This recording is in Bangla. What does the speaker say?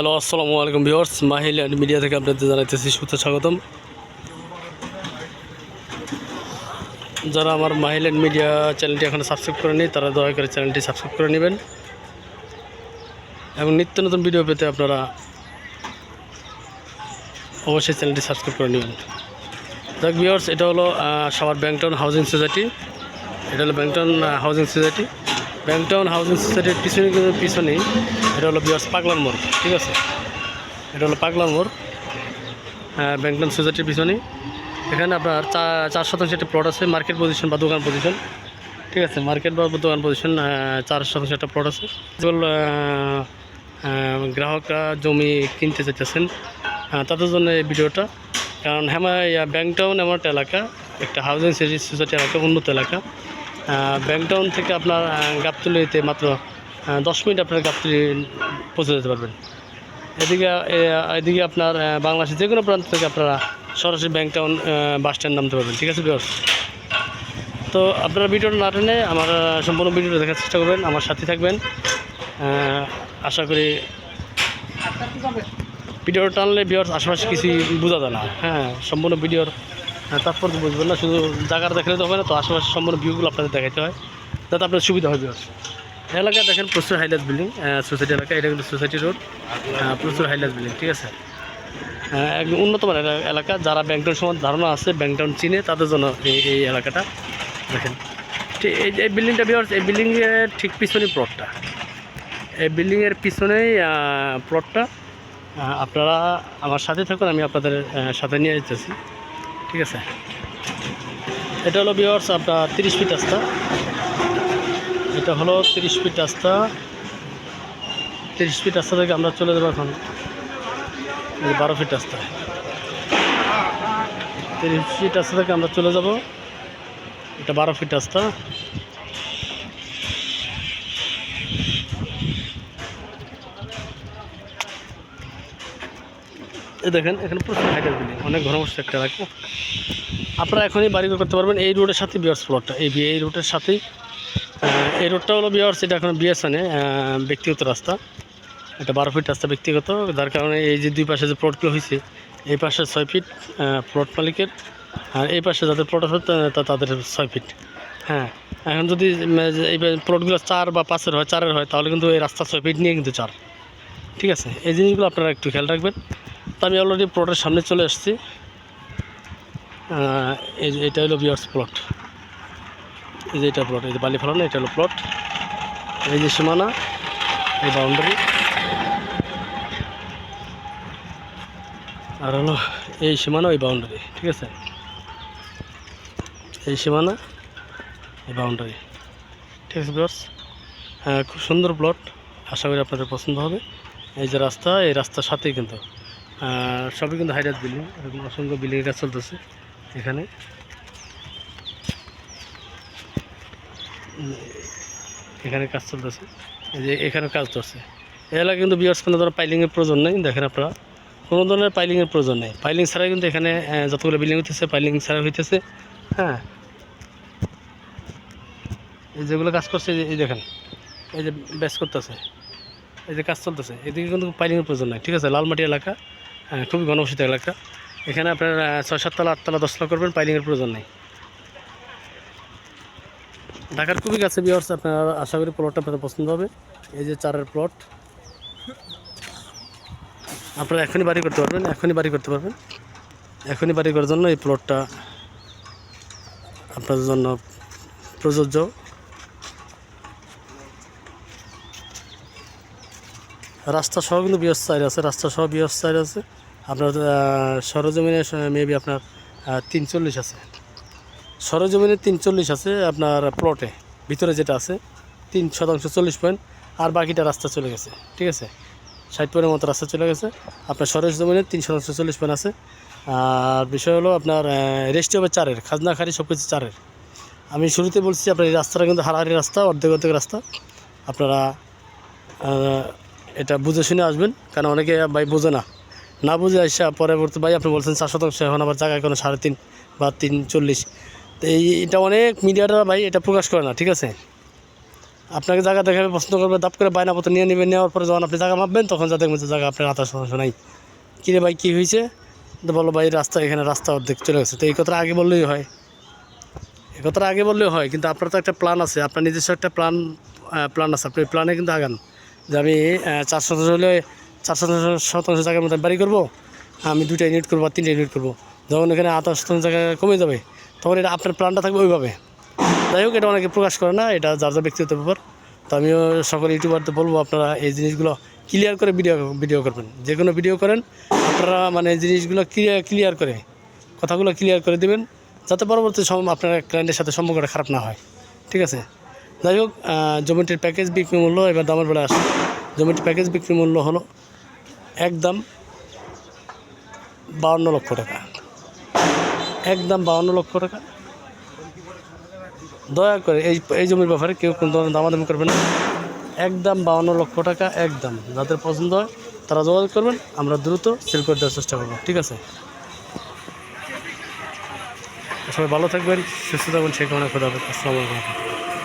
হ্যালো, আসসালামু আলাইকুম ভিউয়ার্স। মাহিল অ্যান্ড মিডিয়া থেকে আপনাদের জানাইতেছি সুস্থ স্বাগতম। যারা আমার মাহিল অ্যান্ড মিডিয়া চ্যানেলটি এখনও সাবস্ক্রাইব করেনি তারা দয়া করে চ্যানেলটি সাবস্ক্রাইব করে নেবেন। এবং নিত্য নতুন ভিডিও পেতে আপনারা অবশ্যই চ্যানেলটি সাবস্ক্রাইব করে নেবেন। দেখ ভিউয়ার্স, এটা হলো সাভার ব্যাংকটাউন হাউজিং সোসাইটি। এটা হলো Banktown housing society. Banktown housing সোসাইটির পিছনে কিন্তু পিছনেই এটা হলো বিয়ার্স পাগলার মোড়, ঠিক আছে? এটা হলো পাগলার মোড় ব্যাংকটাউন সোসাইটির পিছনেই এখানে আপনার চার শতাংশ একটা প্লট আছে মার্কেট পজিশন বা দোকান পজিশন ঠিক আছে? মার্কেট বা দোকান পজিশন চার শতাংশ একটা প্লট আছে। গ্রাহকরা জমি কিনতে চাইতেছেন তাদের জন্য এই ভিডিওটা। কারণ হ্যাঁ ব্যাংকটাউন এমন একটা এলাকা, একটা হাউজিং সোসাইটি এলাকা, উন্নত এলাকা। ব্যাংকটাউন থেকে আপনার গাবতলিতে মাত্র দশ মিনিট আপনার গাবতলি পৌঁছে যেতে পারবেন। এদিকে এদিকে আপনার বাংলাদেশের যে কোনো প্রান্ত থেকে আপনারা সরাসরি ব্যাংকটাউন বাস স্ট্যান্ড নামতে পারবেন। ঠিক আছে বিয়ার্স তো আপনারা ভিডিওটা না টেনে আমার সম্পূর্ণ ভিডিওটা দেখার চেষ্টা করবেন। আমার সাথে থাকবেন। আশা করি ভিডিওটা টানলে বিয়ার্স আশেপাশে কিছুই বোঝা যায় না। হ্যাঁ সম্পূর্ণ ভিডিওর তাৎপর্য বুঝবেন না, শুধু জায়গার দেখালে তো হবে না, তো আশেপাশে সম্পূর্ণ ভিউগুলো আপনাদের দেখাতে হয়। যাতে আপনার সুবিধা হবে এলাকায় দেখেন প্রচুর হাইলাইট বিল্ডিং সোসাইটি এলাকা, এটা কিন্তু সোসাইটি রোড প্রচুর হাইলাইট বিল্ডিং ঠিক আছে? একদম উন্নত এলাকা, যারা ব্যাংকটাউন সম্বন্ধে ধারণা আছে ব্যাংকটাউন চিনে, তাদের জন্য এই এলাকাটা দেখেন। ঠিক, এই বিল্ডিংটা বিয়ার্স এই বিল্ডিংয়ের ঠিক পিছনেই প্লটটা এই বিল্ডিংয়ের পিছনেই প্লটটা আপনারা আমার সাথে থাকুন, আমি আপনাদের সাথে নিয়ে যেতেছি ঠিক আছে। এটা হলো বিয়ার্স আপনার তিরিশ ফিট রাস্তা। এটা হলো তিরিশ ফিট রাস্তা। তিরিশ ফিট রাস্তা থেকে আমরা চলে যাব এখন। বারো ফিট রাস্তা। তিরিশ ফিট রাস্তা থেকে আমরা চলে যাব। এটা বারো ফিট রাস্তা। দেখেন, এখানে প্রচুর হাইটের বিল্ডিং অনেক ঘনবস্ত একটা এলাকা আপনারা এখনই বাড়ি করতে পারবেন এই রোডের সাথে বিয়ার্স প্লটটা এই এই রোডের সাথেই এই রোডটা হলো বিয়ার্স, এটা এখন বিএসএনে ব্যক্তিগত রাস্তা। এটা বারো ফিট রাস্তা ব্যক্তিগত, যার কারণে এই যে দুই পাশে যে প্লটগুলো হয়েছে এই পাশে ছয় ফিট প্লট মালিকের, আর এই পাশে যাদের প্লট আছে তাদের ছয় ফিট হ্যাঁ এখন যদি এই প্লটগুলো চার বা পাঁচের হয়, চারের হয়, তাহলে কিন্তু এই রাস্তা ছয় ফিট নিয়ে কিন্তু চার। ঠিক আছে? এই জিনিসগুলো আপনারা একটু খেয়াল রাখবেন। তো আমি অলরেডি প্লটের সামনে চলে এসেছি এটা হলো বিয়ার্স প্লট এই যে এটা প্লট এই যে বালি ফেলানো, এটা হলো প্লট এই যে সীমানা, এই বাউন্ডারি আর হলো এই সীমানা, ওই বাউন্ডারি ঠিক আছে? এই সীমানা, এই বাউন্ডারি ঠিক আছে বিয়ার্স হ্যাঁ খুব সুন্দর প্লট আশা করি আপনাদের পছন্দ হবে। এই যে রাস্তা, এই রাস্তার সাথেই কিন্তু সবই কিন্তু হাইরাত বিল্ডিং, এরকম অসংখ্য বিল্ডিংয়ের কাজ চলতেছে এখানে। এখানে কাজ চলতেছে, এই যে এখানে কাজ চলছে। এলাকা কিন্তু বিয়ার্স কোনো ধরনের পাইলিংয়ের প্রয়োজন নেই, দেখেন আপনারা। কোনো ধরনের পাইলিংয়ের প্রয়োজন নেই। পাইলিং ছাড়াই কিন্তু এখানে যতগুলো বিল্ডিং হইতেছে পাইলিং ছাড়া হইতেছে হ্যাঁ। এই যেগুলো কাজ করছে, এই দেখেন, এই যে ব্যাস করতেছে, এই যে কাজ চলতেছে, এদিকে কিন্তু পাইলিংয়ের প্রয়োজন নাই, ঠিক আছে? লালমাটি এলাকা খুবই ঘনবসিত এলাকা। এখানে আপনার ছয় সাততলা আটতলা দশতলা করবেন, পাইলিংয়ের প্রয়োজন নেই। ঢাকার খুবই কাছে বিয়ার্স আপনার আশা করি প্লটটা আপনাদের পছন্দ হবে। এই যে চারের প্লট আপনারা এখনই বাড়ি করতে পারবেন, এখনই বাড়ি করতে পারবেন। এখনই বাড়ি করার জন্য এই প্লটটা আপনাদের জন্য প্রযোজ্য। রাস্তা সহ কিন্তু সাইড আছে রাস্তা সহ সাইড আছে। আপনার সরজমিনে মেবি আপনার আহ, তিন চল্লিশ আছে। সরজমিনে তিন চল্লিশ আছে আপনার প্লটে ভিতরে যেটা আছে তিন শতাংশ চল্লিশ পয়েন্ট আর বাকিটা রাস্তা চলে গেছে ঠিক আছে? ষাট পয়েন্টের মতো রাস্তা চলে গেছে। আপনার সরজমিনে তিন শতাংশ চল্লিশ পয়েন্ট আছে। আর বিষয় হলো আপনার রেস্ট হবে চারের খাজনা খারি সব কিছু চারের। আমি শুরুতে বলছি আপনার এই রাস্তাটা কিন্তু হারাহারি রাস্তা অর্ধেক অর্ধেক রাস্তা। আপনারা এটা বুঝে শুনে আসবেন, কারণ অনেকে ভাই বোঝে না। না বুঝে আসা পরবর্তী ভাই আপনি বলছেন চার শতাংশ, এখন আবার জায়গায় কোনো সাড়ে তিন বা তিন চল্লিশ। তো এই এটা অনেক মিডিয়াটা ভাই এটা প্রকাশ করে না, ঠিক আছে? আপনাকে জায়গা দেখাবে, পছন্দ করবে, দাপ করে বায়না পত্র নিয়ে নেবেন, নেওয়ার পরে যখন আপনি জায়গা মাপবেন তখন যা দেখবেন জায়গা আপনার হাতার সমস্যা নাই। কিরে ভাই, কী হয়েছে? তো বলো ভাই, রাস্তা, এখানে রাস্তা অর্ধেক চলে গেছে। তো এই কথাটা আগে বললেই হয়। এই কথাটা আগে বললেও হয়, কিন্তু আপনার তো একটা প্ল্যান আছে। আপনার নিজস্ব একটা প্ল্যান প্ল্যান আছে। আপনি প্ল্যানে কিন্তু আগান। যে আমি চার শতাংশ হলে চার শতাংশ শতাংশ জায়গার মধ্যে বাড়ি করব, আমি দুইটা ইউনিট করব বা তিনটা ইউনিট করব। যখন এখানে আঠাশ শতাংশ জায়গা কমে যাবে, তখন এটা আপনার প্ল্যানটা থাকবে ওইভাবে। যাই হোক, এটা অনেকে প্রকাশ করে না, এটা যার যার ব্যক্তিগত ব্যাপার। তো আমিও সকল ইউটিউবারদের বলব, আপনারা এই জিনিসগুলো ক্লিয়ার করে ভিডিও ভিডিও করবেন। যে কোনো ভিডিও করেন, আপনারা মানে জিনিসগুলো ক্লিয়ার ক্লিয়ার করে, কথাগুলো ক্লিয়ার করে দেবেন, যাতে পরবর্তী সময় আপনার ক্লায়েন্টের সাথে সম্পর্কটা খারাপ না হয়। ঠিক আছে? যাই হোক জমিটির প্যাকেজ বিক্রি মূল্য, এবার দামের বেলা আসে। জমিটির প্যাকেজ বিক্রি মূল্য হলো একদম বাউন্ন লক্ষ টাকা। একদম বাউন্ন লক্ষ টাকা। দয়া করে এই এই জমির ব্যাপারে কেউ কোনো ধরনের দামাদামি করবে না। একদম বাউন্ন লক্ষ টাকা, একদম। যাদের পছন্দ হয়, তারা যোগাযোগ করবেন। আমরা দ্রুত সেল করে দেওয়ার চেষ্টা করব। ঠিক আছে? সবাই ভালো থাকবেন, সুস্থ থাকবেন। সেই কারণে খোদা। আসসালামু আলাইকুম।